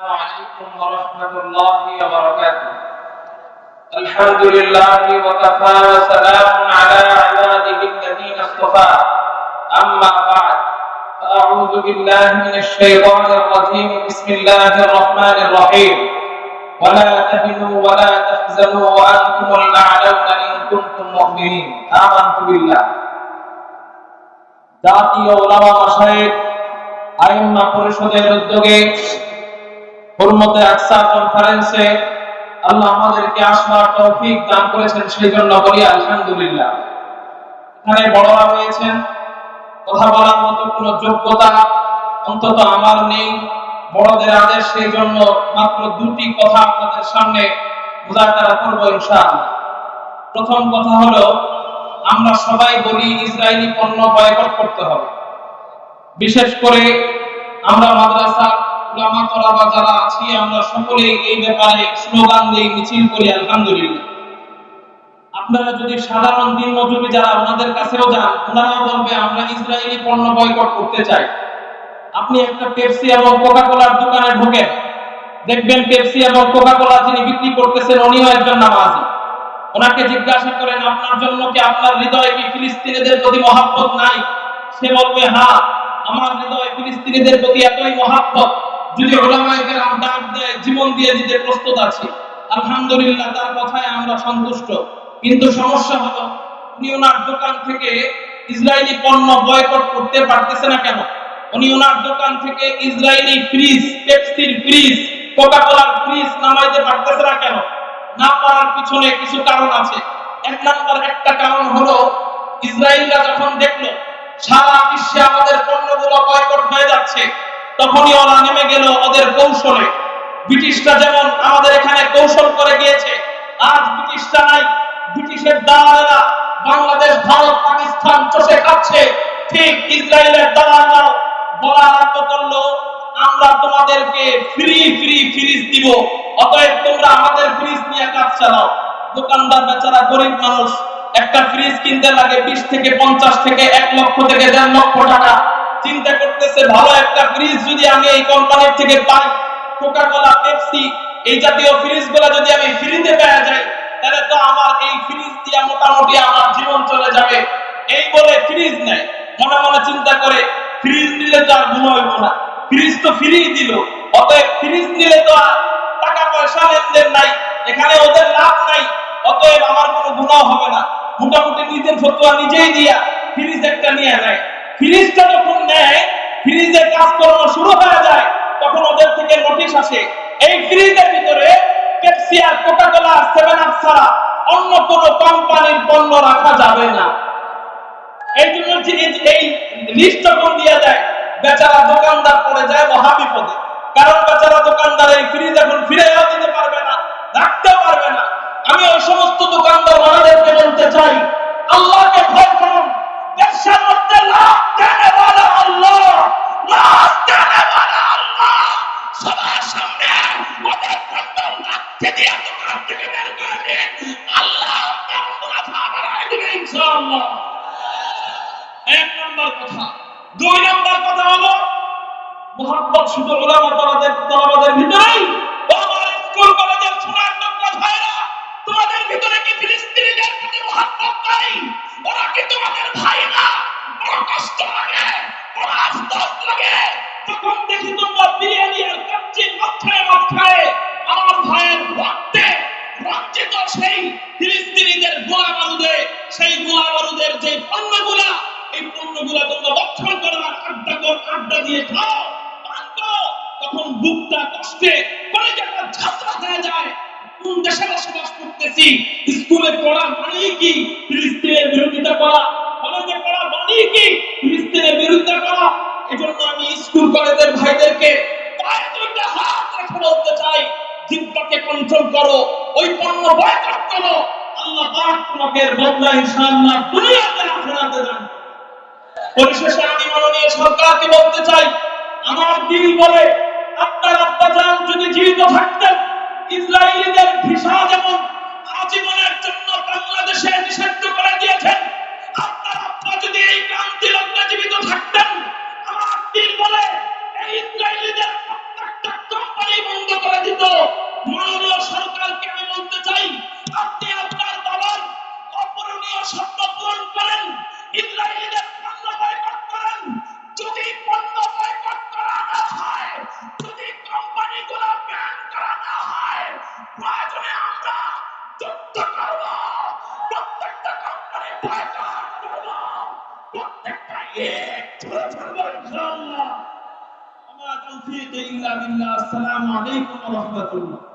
عليكم ورحمة الله وبركاته الحمد لله وكفى وسلام على عباده الذين اصطفى أما بعد فأعوذ بالله من الشيطان الرجيم بسم الله الرحمن الرحيم ولا تهنوا ولا تحزنوا وأنتم الأعلون إن كنتم مؤمنين آمنت بالله জাতীয় ওলামা মাসায়েক আইম্মা পরিষদের উদ্যোগে হুরমতে আকসা কনফারেন্সে আল্লাহ আমাদেরকে আসবার তৌফিক দান করেছেন সেই জন্য বলি আলহামদুলিল্লাহ। এখানে বড়রা হয়েছেন কথা বলার মতো কোনো যোগ্যতা অন্তত আমার নেই। বড়দের আদেশ সেই জন্য মাত্র দুটি কথা আপনাদের সামনে মুজাকারা করব ইনশাআল্লাহ। প্রথম কথা হলো, আমরা সবাই বলি ইসরায়েলি পণ্য বয়কট করতে হবে। বিশেষ করে আমরা মাদ্রাসা উলামা তলাবা যারা আছি, আমরা সকলেই এই ব্যাপারে স্লোগান দিয়ে মিছিল করি, আলহামদুলিল্লাহ। আপনারা যদি সাধারণ দিন মজুরি যারা ওনাদের কাছেও যান, ওনারাও বলবে, আমরা ইসরায়েলি পণ্য বয়কট করতে চাই। আপনি একটা পেপসি এবং কোকা কোলার দোকানে ঢোকেন, দেখবেন পেপসি এবং কোকা কোলা যিনি বিক্রি করতেছেন উনিও একজন নামাজি। ওনাকে জিজ্ঞাসা করেন, আপনার জন্য কি আপনার হৃদয়ে কি ফিলিস্তিনিদের প্রতি মহাব্বত নাই? সে বলবে হ্যাঁ আমার হৃদয়ে ফিলিস্তিনিদের প্রতি এতই মহাব্বত যদি ওলামায়ে ডাক দেয়, জীবন দিয়ে দিতে প্রস্তুত আছি। আলহামদুলিল্লাহ, তার কথায় আমরা সন্তুষ্ট। কিন্তু সমস্যা হলো, উনি ওনার দোকান থেকে ইসরায়েলি পণ্য বয়কট করতে পারতেছে না কেন? উনি ওনার দোকান থেকে ইসরায়েলি ফ্রিজ পেপসির ফ্রিজ কোকা কোলার ফ্রিজ নামাইতে পারতেছে না কেন? না পারার পিছনে কিছু কারণ আছে। এক নাম্বার, একটা কারণ হলো, ইসরায়েলরা যখন দেখল, সারা বিশ্বে আমাদের পণ্যগুলো বয়কট হয়ে যাচ্ছে তখনই ওরা নেমে গেল ওদের কৌশলে। ব্রিটিশরা যেমন আমাদের এখানে কৌশল করে গিয়েছে, আজ ব্রিটিশরা নাই, ব্রিটিশের দালালেরা বাংলাদেশ, ভারত, পাকিস্তান চষে খাচ্ছে। ঠিক ইসরায়েলের দালালরাও বলা আরম্ভ করল, আমরা তোমাদেরকে ফ্রি ফ্রি ফ্রিজ দিব, অতএব তোমরা আমাদের ফ্রিজ নিয়ে কাজ চালাও। দোকানদার, বেচারা, গরিব মানুষ, একটা ফ্রিজ কিনতে লাগে বিশ থেকে পঞ্চাশ থেকে এক লক্ষ থেকে দেড় লক্ষ টাকা। চিন্তা করতেছে, ভালো একটা ফ্রিজ যদি আমি এই কোম্পানির থেকে পাই কোকা কোলা পেপসি এই জাতীয় ফ্রিজগুলা যদি আমি ফ্রিতে পেয়ে যাই, তাহলে তো আমার এই ফ্রিজ দিয়ে মোটামুটি আমার জীবন চলে যাবে। এই বলে ফ্রিজ নেয়। মনে মনে চিন্তা করে ফ্রিজ নিলে তো আর ঘুমাইব না। ফ্রিজ তো ফ্রি দিল। অতএব ফ্রিজ নিলে তো আর টাকা পয়সা লেনদেন নাই। এখানে ওদের লাভ নাই। অতএব আমার কোনো গুণাও হবে না। মোটামুটি নিজের ফতোয়া নিজেই দিয়া ফ্রিজ একটা নিয়ে নেয়। ফ্রিজটা যখন নেয় ফ্রিজের কাজকর্ম শুরু হয়ে যায়, তখন ওদের থেকে নোটিশ আসে, এই ফ্রিজের ভিতরে পেপসি আর সেভেন আপ ছাড়া অন্য কোম্পানির পণ্য রাখা যাবে না। এই জন্য এই- লিস্ট যখন দিয়ে দেয়, বেচারা দোকানদার পড়ে যায় মহা বিপদে কারণ বেচারা দোকানদার এই ফ্রিজ এখন দিতে পারবে না পারবে না। আমি ওই সমস্ত দোকানদার বলতে চাই, আল্লাহকে ভয় করুন ব্যবসার মধ্যে লাভ এক কথা দুই নম্বর কথা স্কুল কলেজের টুকরা পণ্যগুলা তোমরা রক্ষণ করার আড্ডা কর আড্ডা দিয়ে খাও পান করো, তখন বুকটা কষ্টে কলেজাটা ঝাঁচড়া হয়ে যায়। কোন দেশে বসবাস করতেছি? স্কুলে পড়া মানেই কি? ফিলিস্তিনের বিরোধিতা করা। কলেজে পড়া মানেই কি? ফিলিস্তিনের বিরোধিতা করা। এজন্য আমি স্কুল কলেজের ভাইদেরকে পায়ে দুইটা হাত রেখে বলতে চাই জিব্বাকে কন্ট্রোল করো ওই পণ্য বয়কট করো। আল্লাহ পাক তোমাকে বদলা ইনশাআল্লাহ দুনিয়াতে আখিরাতে দান। পরিশেষে আমি মাননীয় সরকারকে বলতে চাই, আমার দিল বলে, আপনার আব্বাজান যদি জীবিত থাকতেন, ইসরায়েলিদের ভিসা যেমন আজীবনের জন্য বাংলাদেশে নিষিদ্ধ যদি কোম্পানি গুলো ব্যান করা না হয়, প্রয়োজনে আমরা যুদ্ধ করব। প্রত্যেকটা কোম্পানি বয়কট করব। প্রত্যেকটা এক ছেড়ে ছাড়ব আসসালামু আলাইকুম রহমতুল্লাহ।